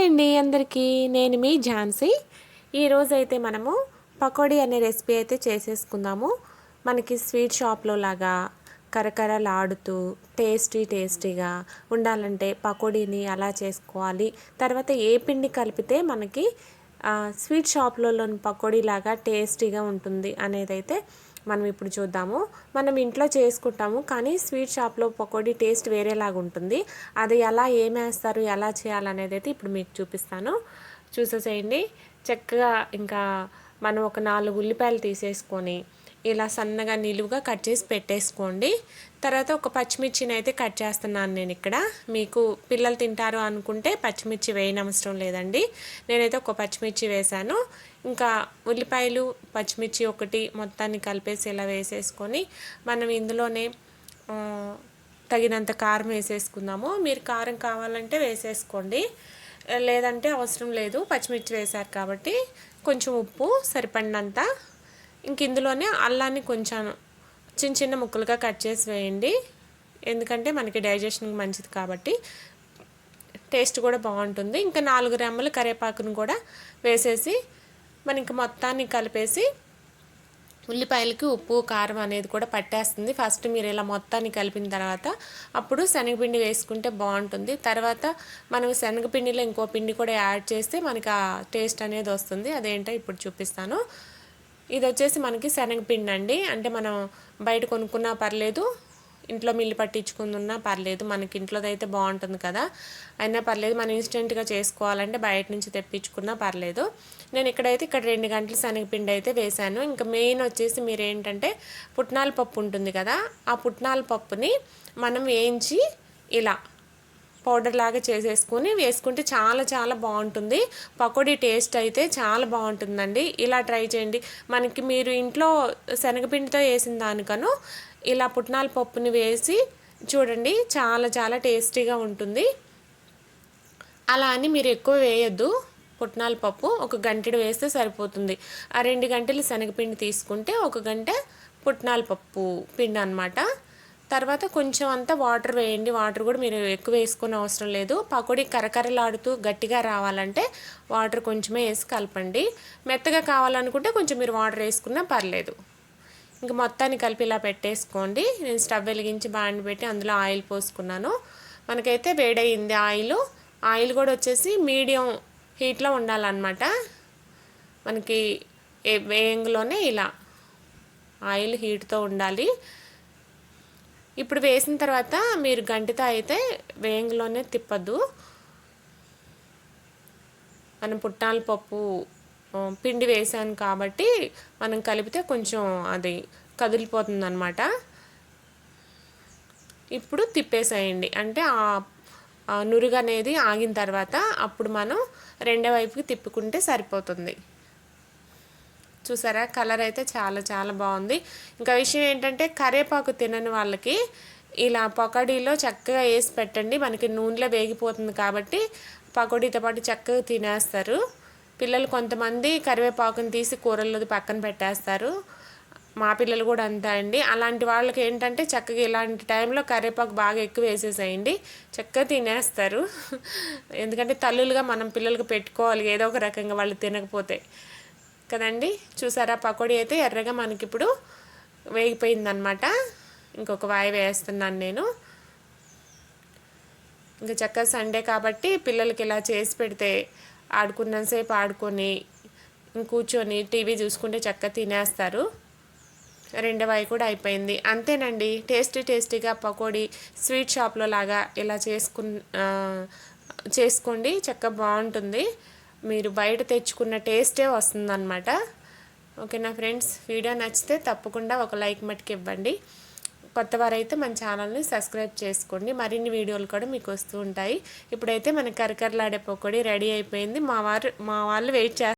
Hi అండి అందరికీ. నేను మీ ఝాన్సీ. ఈరోజు అయితే మనము పకోడీ అనే రెసిపీ అయితే చేసేసుకుందాము. మనకి స్వీట్ షాప్లో లాగా కరకరలాడుతూ టేస్టీ టేస్టీగా ఉండాలంటే పకోడీని అలా చేసుకోవాలి. తర్వాత ఏ పిండి కలిపితే మనకి స్వీట్ షాప్లలోని పకోడీ లాగా టేస్టీగా ఉంటుంది అనేది అయితే మనం ఇప్పుడు చూద్దాము. మనం ఇంట్లో చేసుకుంటాము కానీ స్వీట్ షాప్లో పకోడీ టేస్ట్ వేరేలాగా ఉంటుంది. అది ఎలా ఏమేస్తారు ఎలా చేయాలనేది అయితే ఇప్పుడు మీకు చూపిస్తాను. చూసేసేయండి. చక్కగా ఇంకా మనం ఒక నాలుగు ఉల్లిపాయలు తీసేసుకొని ఇలా సన్నగా నిలువుగా కట్ చేసి పెట్టేసుకోండి. తర్వాత ఒక పచ్చిమిర్చిని అయితే కట్ చేస్తున్నాను నేను ఇక్కడ. మీకు పిల్లలు తింటారు అనుకుంటే పచ్చిమిర్చి వేయనవసరం లేదండి. నేనైతే ఒక పచ్చిమిర్చి వేశాను. ఇంకా ఉల్లిపాయలు పచ్చిమిర్చి ఒకటి మొత్తాన్ని కలిపేసి ఇలా వేసేసుకొని మనం ఇందులోనే తగినంత కారం వేసేసుకుందాము. మీరు కారం కావాలంటే వేసేసుకోండి. లేదంటే అవసరం లేదు. పచ్చిమిర్చి వేశారు కాబట్టి కొంచెం ఉప్పు సరిపడినంత ఇంక ఇందులోనే అల్లాన్ని కొంచెం చిన్న చిన్న ముక్కలుగా కట్ చేసి వేయండి. ఎందుకంటే మనకి డైజెషన్కి మంచిది కాబట్టి. టేస్ట్ కూడా బాగుంటుంది. ఇంకా నాలుగు రెమ్మలు కరివేపాకును కూడా వేసేసి మనకి మొత్తాన్ని కలిపేసి ఉల్లిపాయలకి ఉప్పు కారం అనేది కూడా పట్టేస్తుంది. ఫస్ట్ మీరు ఇలా మొత్తాన్ని కలిపిన తర్వాత అప్పుడు శనగపిండి వేసుకుంటే బాగుంటుంది. తర్వాత మనం శనగపిండిలో ఇంకో పిండి కూడా యాడ్ చేస్తే మనకి ఆ టేస్ట్ అనేది వస్తుంది. అదేంటో ఇప్పుడు చూపిస్తాను. ఇది వచ్చేసి మనకి శనగపిండి అండి అంటే మనం బయట కొనుక్కున్నా పర్లేదు ఇంట్లో మిల్లు పట్టించుకున్నా పర్లేదు మనకి ఇంట్లోది అయితే బాగుంటుంది కదా. అయినా పర్లేదు మనం ఇన్స్టెంట్గా చేసుకోవాలంటే బయట నుంచి తెప్పించుకున్నా పర్లేదు. నేను ఇక్కడైతే ఇక్కడ రెండు గంటల శనగపిండి అయితే వేశాను. ఇంకా మెయిన్ వచ్చేసి మీరు ఏంటంటే పుట్నాల పప్పు ఉంటుంది కదా ఆ పుట్నాల పప్పుని మనం వేయించి ఇలా పౌడర్ లాగా చేసేసుకొని వేసుకుంటే చాలా చాలా బాగుంటుంది. పకోడీ టేస్ట్ అయితే చాలా బాగుంటుందండి. ఇలా ట్రై చేయండి. మనకి మీరు ఇంట్లో శనగపిండితో వేసిన దానికను ఇలా పుట్నాల పప్పుని వేసి చూడండి చాలా చాలా టేస్టీగా ఉంటుంది. అలా అని మీరు ఎక్కువ వేయద్దు. పుట్నాల పప్పు ఒక గంటడు వేస్తే సరిపోతుంది. ఆ రెండు గంటలు శనగపిండి తీసుకుంటే ఒక గంట పుట్నాల పప్పు పిండి అనమాట తర్వాత కొంచెం అంతా వాటర్ వేయండి. వాటర్ కూడా మీరు ఎక్కువ వేసుకునే అవసరం లేదు. పకోడీ కరకరలాడుతూ గట్టిగా రావాలంటే వాటర్ కొంచెమే వేసి కలపండి. మెత్తగా కావాలనుకుంటే కొంచెం మీరు వాటర్ వేసుకున్నా పర్లేదు. ఇంక మొత్తాన్ని కలిపి ఇలా పెట్టేసుకోండి. నేను స్టవ్ వెలిగించి బాండి పెట్టి అందులో ఆయిల్ పోసుకున్నాను. మనకైతే వేడయింది ఆయిల్. ఆయిల్ కూడా వచ్చేసి మీడియం హీట్లో ఉండాలన్నమాట. మనకి వేయంగులోనే ఇలా ఆయిల్ హీట్తో ఉండాలి. ఇప్పుడు వేసిన తర్వాత మీరు గంటితో అయితే వేయంలోనే తిప్పద్దు మనం పుట్టాల పప్పు పిండి వేసాను కాబట్టి మనం కలిపితే కొంచెం అది కదిలిపోతుంది అనమాట ఇప్పుడు తిప్పేసేయండి. అంటే ఆ నురుగు అనేది ఆగిన తర్వాత అప్పుడు మనం రెండో వైపుకి తిప్పుకుంటే సరిపోతుంది. చూసారా? కలర్ అయితే చాలా చాలా బాగుంది. ఇంకా విషయం ఏంటంటే కరేపాకు తినని వాళ్ళకి ఇలా పకోడీలో చక్కగా వేసి పెట్టండి. మనకి నూనెలో వేగిపోతుంది కాబట్టి పకోడీతో పాటు చక్కగా తినేస్తారు. పిల్లలు కొంతమంది కరివేపాకుని తీసి కూరల్లో పక్కన పెట్టేస్తారు. మా పిల్లలు కూడా అంతా అండి. అలాంటి వాళ్ళకి ఏంటంటే చక్కగా ఇలాంటి టైంలో కరివేపాకు బాగా ఎక్కువ వేసేసేయండి. చక్కగా తినేస్తారు. ఎందుకంటే తల్లులుగా మనం పిల్లలకు పెట్టుకోవాలి. ఏదో ఒక రకంగా వాళ్ళు తినకపోతే. కదండి? చూసారా? పకోడీ అయితే ఎర్రగా మనకి ఇప్పుడు వేగిపోయిందనమాట ఇంకొక వాయి వేస్తున్నాను నేను. ఇంకా చక్కగా సండే కాబట్టి పిల్లలకి ఇలా చేసి పెడితే ఆడుకున్నంతసేపు ఆడుకొని కూర్చొని టీవీ చూసుకుంటే చక్కగా తినేస్తారు. రెండవాయి కూడా అయిపోయింది. అంతేనండి. టేస్టీ టేస్టీగా పకోడీ స్వీట్ షాప్లో లాగా ఇలా చేసుకు చేసుకోండి. చక్కగా బాగుంటుంది. మీరు బయట తెచ్చుకున్న టేస్టే వస్తుందన్నమాట. ఓకేనా ఫ్రెండ్స్ వీడియో నచ్చితే తప్పకుండా ఒక లైక్ మట్టుకు ఇవ్వండి. కొత్త వారైతే మన ఛానల్ని సబ్స్క్రైబ్ చేసుకోండి. మరిన్ని వీడియోలు కూడా మీకు వస్తూ ఉంటాయి. ఇప్పుడైతే మన కరకరలాడే పకోడీ రెడీ అయిపోయింది. మా వారు మా వాళ్ళు వెయిట్ చేస్తారు